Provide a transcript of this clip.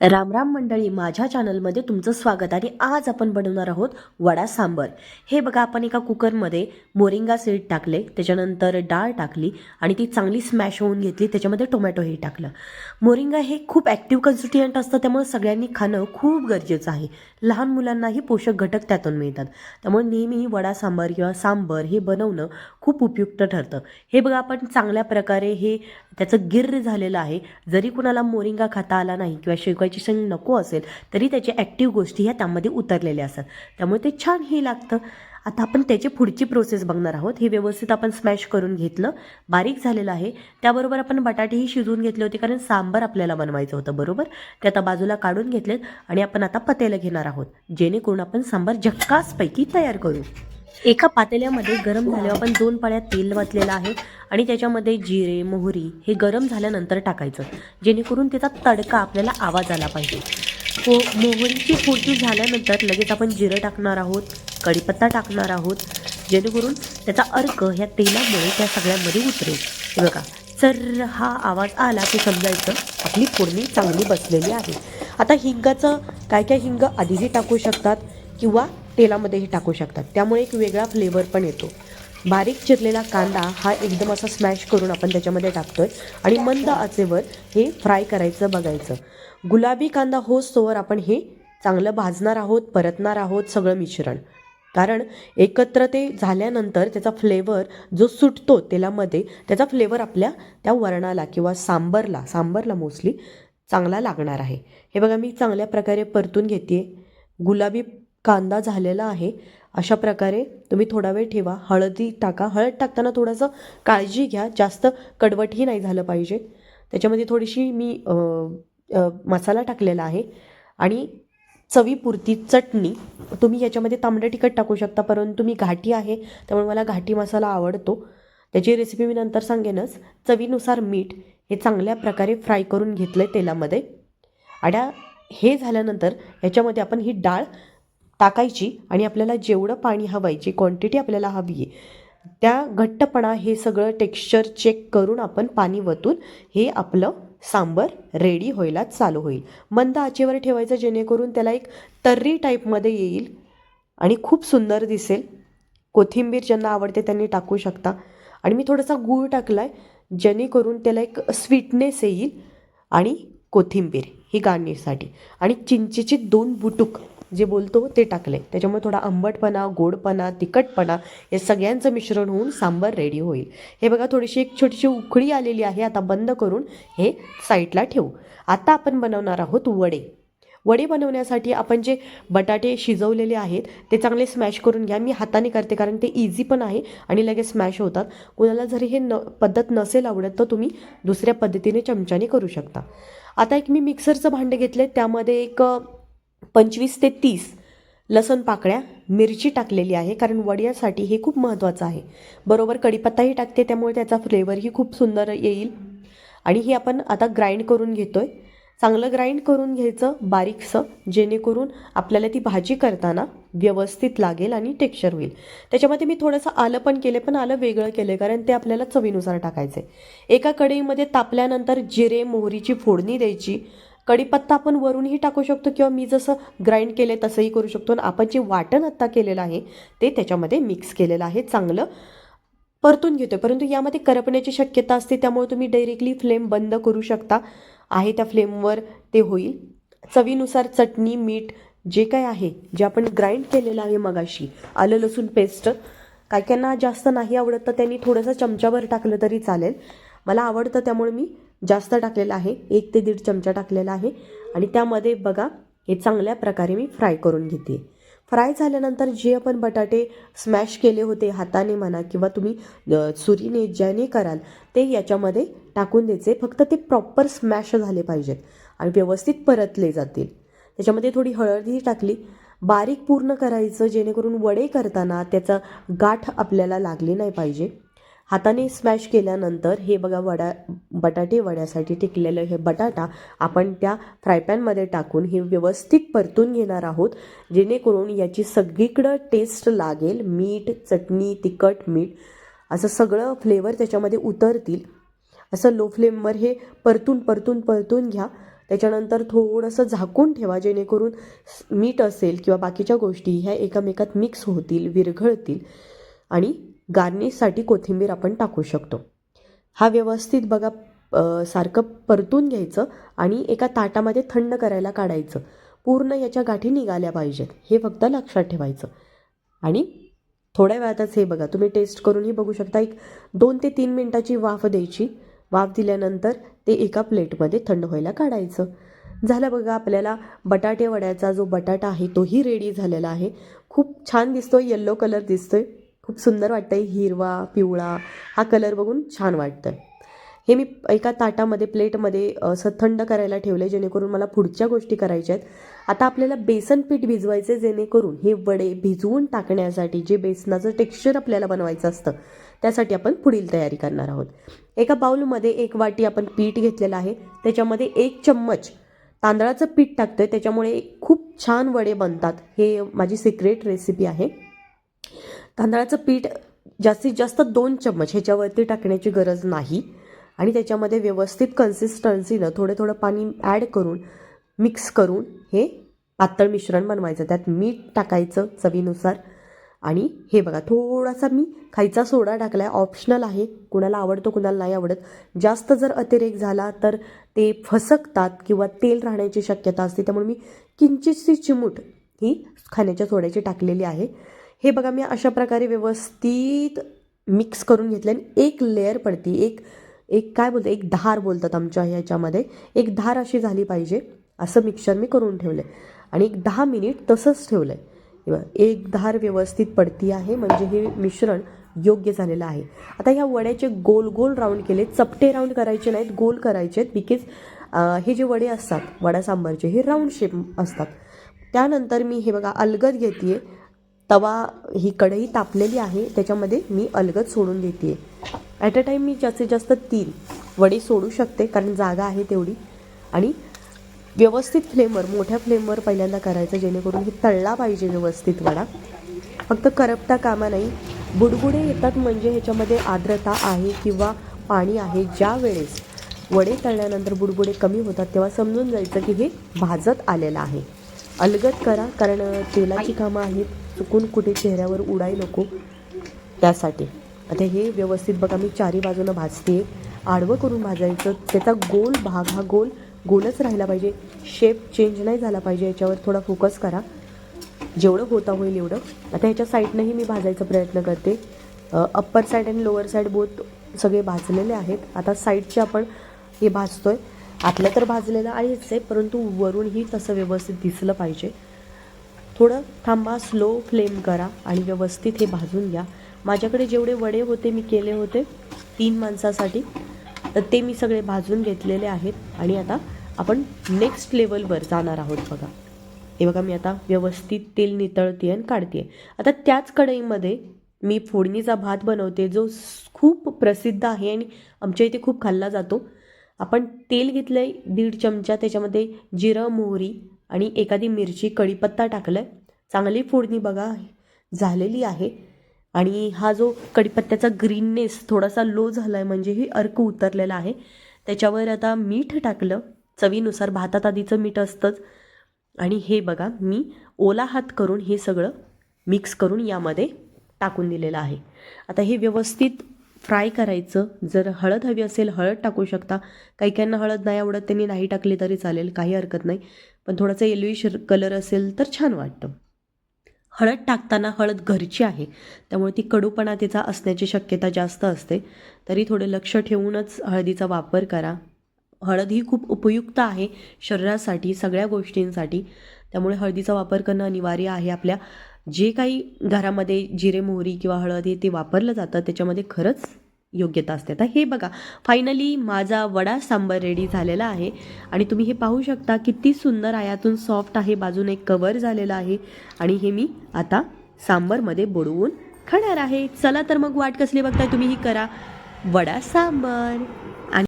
रामराम मंडळी माझ्या चॅनलमध्ये तुमचं स्वागत आणि आज आपण बनवणार आहोत वडा सांबर. हे बघा आपण एका कुकरमध्ये मोरिंगा सीड टाकले त्याच्यानंतर डाळ टाकली आणि ती चांगली स्मॅश होऊन घेतली त्याच्यामध्ये टोमॅटोही टाकलं. मोरिंगा हे खूप ॲक्टिव्ह कन्स्टिट्युएंट असतं त्यामुळे सगळ्यांनी खाणं खूप गरजेचं आहे. लहान मुलांनाही पोषक घटक त्यातून मिळतात. त्यामुळे नेहमी वडा सांबर किंवा सांबर हे बनवणं खूप उपयुक्त ठरतं. हे बघा आपण चांगल्या प्रकारे हे त्याचं गिर्र झालेलं आहे. जरी कुणाला मोरिंगा खाता आला नाही किंवा शेवकाची शेंग नको असेल तरी त्याच्या ॲक्टिव्ह गोष्टी ह्या त्यामध्ये उतरलेल्या असतात. त्यामुळे ते छान हे लागतं. आता आपण त्याची पुढची प्रोसेस बघणार आहोत. हे व्यवस्थित आपण स्मॅश करून घेतलं. बारीक झालेलं आहे. त्याबरोबर आपण बटाटेही शिजवून घेतले होते कारण सांबार आपल्याला बनवायचं होतं बरोबर? ते आता बाजूला काढून घेतलेत आणि आपण आता पतेला घेणार आहोत. जेणेकरून आपण सांबार झक्कासपैकी तयार करू. एका पातेल्यामध्ये गरम झाल्यावर आपण दोन पाळ्यात तेल वाचलेलं आहे आणि त्याच्यामध्ये जिरे मोहरी हे गरम झाल्यानंतर टाकायचं जेणेकरून त्याचा तडका आपल्याला आवाज आला पाहिजे. को मोहरीची फोडणी झाल्यानंतर लगेच आपण जिरं टाकणार आहोत कढीपत्ता टाकणार आहोत जेणेकरून त्याचा अर्क ह्या तेलामुळे त्या सगळ्यामध्ये उतरेल. बघा चर हा आवाज आला की समजायचं आपली फोडणी चांगली बसलेली आहे. आता हिंगाचं काय काय हिंग आधीही टाकू शकतात किंवा तेलामध्येही टाकू शकतात. त्यामुळे एक वेगळा फ्लेवर पण येतो. बारीक चिरलेला कांदा हा एकदम असा स्मॅश करून आपण त्याच्यामध्ये टाकतो आहे आणि मंद आचेवर हे फ्राय करायचं बघायचं. गुलाबी कांदा होस्तोवर आपण हे चांगलं भाजणार आहोत परतणार आहोत सगळं मिश्रण. कारण एकत्र ते झाल्यानंतर त्याचा फ्लेवर जो सुटतो तेलामध्ये त्याचा फ्लेवर आपल्या त्या वरणाला किंवा सांबरला सांबरला मोस्टली चांगला लागणार आहे. हे बघा मी चांगल्या प्रकारे परतून घेते गुलाबी कांदा झालेला आहे. अशा प्रकारे तुम्ही थोडा वेळ ठेवा. हळदी टाका. हळद टाकताना थोडंसं काळजी घ्या. जास्त कडवटही नाही झालं पाहिजे. त्याच्यामध्ये थोडीशी मी मसाला टाकलेला आहे. आणि चवीपुरती चटणी. तुम्ही याच्यामध्ये तांबडं तिखट टाकू शकता परंतु मी घाटी आहे त्यामुळे मला घाटी मसाला आवडतो. त्याची रेसिपी मी नंतर सांगेनच. चवीनुसार मीठ हे चांगल्या प्रकारे फ्राय करून घेतलं आहे तेलामध्ये. आणि हे झाल्यानंतर याच्यामध्ये आपण ही डाळ टाकायची आणि आपल्याला जेवढं पाणी हवं आहे जी क्वांटिटी आपल्याला हवी आहे त्या घट्टपणा हे सगळं टेक्स्चर चेक करून आपण पाणी वतून हे आपलं सांबर रेडी व्हायला चालू होईल. मंद आचेवर ठेवायचं जेणेकरून त्याला एक तर्री टाईपमध्ये येईल आणि खूप सुंदर दिसेल. कोथिंबीर ज्यांना आवडते त्यांनी टाकू शकता. आणि मी थोडासा गूळ टाकला आहे जेणेकरून त्याला एक स्वीटनेस येईल आणि कोथिंबीर ही गार्निशसाठी आणि चिंचेची दोन बुटुक जे बोलतो ते टाकले. त्याच्यामुळे थोडा आंबटपणा गोडपणा तिखटपणा या सगळ्यांचं मिश्रण होऊन सांबार रेडी होईल. हे बघा थोडीशी एक छोटीशी उकळी आलेली आहे. आता बंद करून हे साईडला ठेवू. आता आपण बनवणार आहोत वडे. वडे बनवण्यासाठी आपण जे बटाटे शिजवलेले आहेत ते चांगले स्मॅश करून घ्या. मी हाताने करते कारण ते इझी पण आहे आणि लगेच स्मॅश होतात. कुणाला जरी हे न पद्धत नसेल आवडत तर तुम्ही दुसऱ्या पद्धतीने चमच्याने करू शकता. आता एक मी मिक्सरचं भांडं घेतले त्यामध्ये एक पंचवीस ते तीस लसूण पाकळ्या मिरची टाकलेली आहे कारण वड्यासाठी हे खूप महत्त्वाचं आहे. बरोबर कढीपत्ताही टाकते त्यामुळे त्याचा फ्लेवरही खूप सुंदर येईल. आणि ही आपण आता ग्राइंड करून घेतो आहे चांगलं ग्राइंड करून घ्यायचं बारीकसं जेणेकरून आपल्याला ती भाजी करताना व्यवस्थित लागेल आणि टेक्स्चर होईल. त्याच्यामध्ये मी थोडंसं आलं पण केलं पण आलं वेगळं केलं आहे कारण ते आपल्याला चवीनुसार टाकायचं आहे एका कढईमध्ये तापल्यानंतर जिरे मोहरीची फोडणी द्यायची. कढीपत्ता आपण वरूनही टाकू शकतो किंवा मी जसं ग्राइंड केलं तसंही करू शकतो. आणि आपण जे वाटण आत्ता केलेलं आहे ते त्याच्यामध्ये मिक्स केलेलं आहे. चांगलं परतून घेतो परंतु यामध्ये करपण्याची शक्यता असते त्यामुळे तुम्ही डायरेक्टली फ्लेम बंद करू शकता. आहे त्या फ्लेमवर ते होईल. चवीनुसार चटणी मीठ जे काय आहे जे आपण ग्राइंड केलेलं आहे मगाशी आलं लसूण पेस्ट काय कायांना जास्त नाही आवडत तर त्यांनी थोडंसं चमच्यावर टाकलं तरी चालेल. मला आवडतं त्यामुळे मी जास्त टाकलेलं आहे. एक ते दीड चमचा टाकलेला आहे. आणि त्यामध्ये बघा हे चांगल्या प्रकारे मी फ्राय करून घेते. फ्राय झाल्यानंतर जे आपण बटाटे स्मॅश केले होते हाताने म्हणा किंवा तुम्ही सुरीने ज्याने कराल ते याच्यामध्ये टाकून द्यायचे. फक्त ते प्रॉपर स्मॅश झाले पाहिजेत आणि व्यवस्थित परतले जातील. त्याच्यामध्ये थोडी हळदही टाकली. बारीक पूर्ण करायचं जेणेकरून वडे करताना त्याचा गाठ आपल्याला लागली नाही पाहिजे. हाताने स्मॅश केल्यानंतर हे बघा वडा बटाटे वड्यासाठी टिकलेलं हे बटाटा आपण त्या फ्रायपॅनमध्ये टाकून हे व्यवस्थित परतून घेणार आहोत. जेणेकरून याची सगळीकडं टेस्ट लागेल. मीठ चटणी तिखट मीठ असं सगळं फ्लेवर त्याच्यामध्ये उतरतील. असं लो फ्लेमवर हे परतून परतून परतून घ्या. त्याच्यानंतर थोडंसं झाकून ठेवा जेणेकरून मीठ असेल किंवा बाकीच्या गोष्टी ह्या एकमेकात मिक्स होतील विरघळतील. आणि गार्निशसाठी कोथिंबीर आपण टाकू शकतो. हा व्यवस्थित बघा सारखं परतून घ्यायचं आणि एका ताटामध्ये थंड करायला काढायचं. पूर्ण याच्या गाठी निघाल्या पाहिजेत हे फक्त लक्षात ठेवायचं. आणि थोड्या वेळातच हे बघा तुम्ही टेस्ट करूनही बघू शकता एक दोन ते तीन मिनटाची वाफ द्यायची. वाफ दिल्यानंतर ते एका प्लेटमध्ये थंड व्हायला काढायचं. झालं बघा आपल्याला बटाटे वड्याचा जो बटाटा आहे तोही रेडी झालेला आहे. खूप छान दिसतो येल्लो कलर दिसतोय. खूप सुंदर वाटतं आहे हिरवा पिवळा हा कलर बघून छान वाटतंय. हे मी एका ताटामध्ये प्लेटमध्ये असं थंड करायला ठेवलं जेणेकरून मला पुढच्या गोष्टी करायच्या आहेत. आता आपल्याला बेसन पीठ भिजवायचे जेणेकरून हे वडे भिजवून टाकण्यासाठी जे बेसनाचं टेक्स्चर आपल्याला बनवायचं असतं त्यासाठी आपण पुढील तयारी करणार आहोत. एका बाउलमध्ये एक वाटी आपण पीठ घेतलेलं आहे. त्याच्यामध्ये एक चम्मच तांदळाचं पीठ टाकतोय. त्याच्यामुळे खूप छान वडे बनतात. हे माझी सिक्रेट रेसिपी आहे. तांदळाचं पीठ जास्तीत जास्त दोन चम्मच ह्याच्यावरती टाकण्याची गरज नाही. आणि त्याच्यामध्ये व्यवस्थित कन्सिस्टन्सीनं थोडं थोडं पाणी ॲड करून मिक्स करून हे पातळ मिश्रण बनवायचं. त्यात मीठ टाकायचं चवीनुसार. आणि हे बघा थोडासा मी खायचा सोडा टाकला आहे ऑप्शनल आहे. कुणाला आवडतो कुणाला नाही आवडत. जास्त जर अतिरेक झाला तर ते फसकतात किंवा तेल राहण्याची शक्यता असते. त्यामुळे मी किंचितशी चिमूट ही खाण्याच्या सोड्याची टाकलेली आहे. हे बघा मी अशा प्रकारे व्यवस्थित मिक्स करून घेतलं आणि एक लेअर पडती. एक एक काय बोलतो एक धार बोलतात आमच्या ह्याच्यामध्ये. एक धार अशी झाली पाहिजे. असं मिक्सर मी करून ठेवलं आहे आणि एक दहा मिनिट तसंच ठेवलं आहे एक धार व्यवस्थित पडती आहे. म्हणजे हे मिश्रण योग्य झालेलं आहे. आता ह्या वड्याचे गोल गोल राऊंड केले. चपटे राऊंड करायचे नाहीत गोल करायचे आहेत बिकॉज हे जे वडे असतात वडा सांबारचे हे राऊंड शेप असतात. त्यानंतर मी हे बघा अलगद घेते आहे तवा ही कढई तापलेली आहे त्याच्यामध्ये मी अलगद सोडून देते ॲट अ टाईम मी जास्तीत जास्त तीन वडी सोडू शकते कारण जागा आहे तेवढी. आणि व्यवस्थित फ्लेमवर मोठ्या फ्लेमवर पहिल्यांदा करायचं जेणेकरून हे तळला पाहिजे व्यवस्थित वडा. फक्त करपता कामा नाही. बुडबुडे येतात म्हणजे ह्याच्यामध्ये आर्द्रता आहे किंवा पाणी आहे. ज्या वेळेस वडे तळल्यानंतर बुडबुडे कमी होतात तेव्हा समजून जायचं की हे भाजत आलेलं आहे. अलगद करा कारण तेलाची कामं आहेत. चुकून कुठे चेहऱ्यावर उडाई नको त्यासाठी. आता हे व्यवस्थित बघा मी चारी बाजूनं भाजते. आडवं करून भाजायचं. त्याचा गोल भाग हा गोल गोलच राहिला पाहिजे. शेप चेंज नाही झाला पाहिजे. याच्यावर थोडा फोकस करा. जेवढं होता होईल एवढं. आता ह्याच्या साईडनंही मी भाजायचा प्रयत्न करते. अप्पर साईड आणि लोअर साईड बोथ सगळे भाजलेले आहेत. आता साईडचे आपण हे भाजतो आहे आतलं तर भाजलेलं आहेच आहे परंतु वरूनही तसं व्यवस्थित दिसलं पाहिजे. थोडं थांबा स्लो फ्लेम करा आणि व्यवस्थित हे भाजून घ्या. माझ्याकडे जेवढे वडे होते मी केले होते तीन माणसासाठी तर ते मी सगळे भाजून घेतलेले आहेत आणि आता आपण नेक्स्ट लेवलवर जाणार आहोत बघा. हे बघा मी आता व्यवस्थित तेल नितळते आणि काढते आता त्याच कढईमध्ये मी फोडणीचा भात बनवते जो खूप प्रसिद्ध आहे आणि आमच्या इथे खूप खाल्ला जातो. आपण तेल घेतलं आहे दीड चमचा त्याच्यामध्ये जिरं मोहरी आणि एखादी मिरची कढीपत्ता टाकलं आहे चांगली फोडणी बघा झालेली आहे. आणि हा जो कढीपत्त्याचा ग्रीननेस थोडासा लो झाला आहे म्हणजे ही अर्क उतरलेला आहे. त्याच्यावर आता मीठ टाकलं. चवीनुसार भातात आधीचं मीठ असतंच. आणि हे बघा मी ओला हात करून हे सगळं मिक्स करून यामध्ये टाकून दिलेलं आहे. आता हे व्यवस्थित फ्राय करायचं. जर हळद हवी असेल हळद टाकू शकता. काही काहींना हळद नाही आवडत त्यांनी नाही टाकली तरी चालेल काही हरकत नाही. पण थोडासा येल्विश कलर असेल तर छान वाटतं. हळद टाकताना हळद घरची आहे. त्यामुळे ती कडूपणा तिचा असण्याची शक्यता जास्त असते. तरी थोडं लक्ष ठेवूनच हळदीचा वापर करा. हळद ही खूप उपयुक्त आहे शरीरासाठी सगळ्या गोष्टींसाठी. त्यामुळे हळदीचा वापर करणं अनिवार्य आहे. आपल्या जे काही घरामध्ये जिरे मोहरी किंवा हळद हे ते वापरलं जातं त्याच्यामध्ये खरंच योग्यता असते आता हे बघा फायनली माझा वडा सांबर रेडी झालेला आहे. आणि तुम्ही हे पाहू शकता किती सुंदर आयातून सॉफ्ट आहे बाजूने कवर झालेलं आहे. आणि हे मी आता सांबरमध्ये बुडवून खाणार आहे. चला तर मग वाट कसली बघताय तुम्ही ही करा वडा सांबर.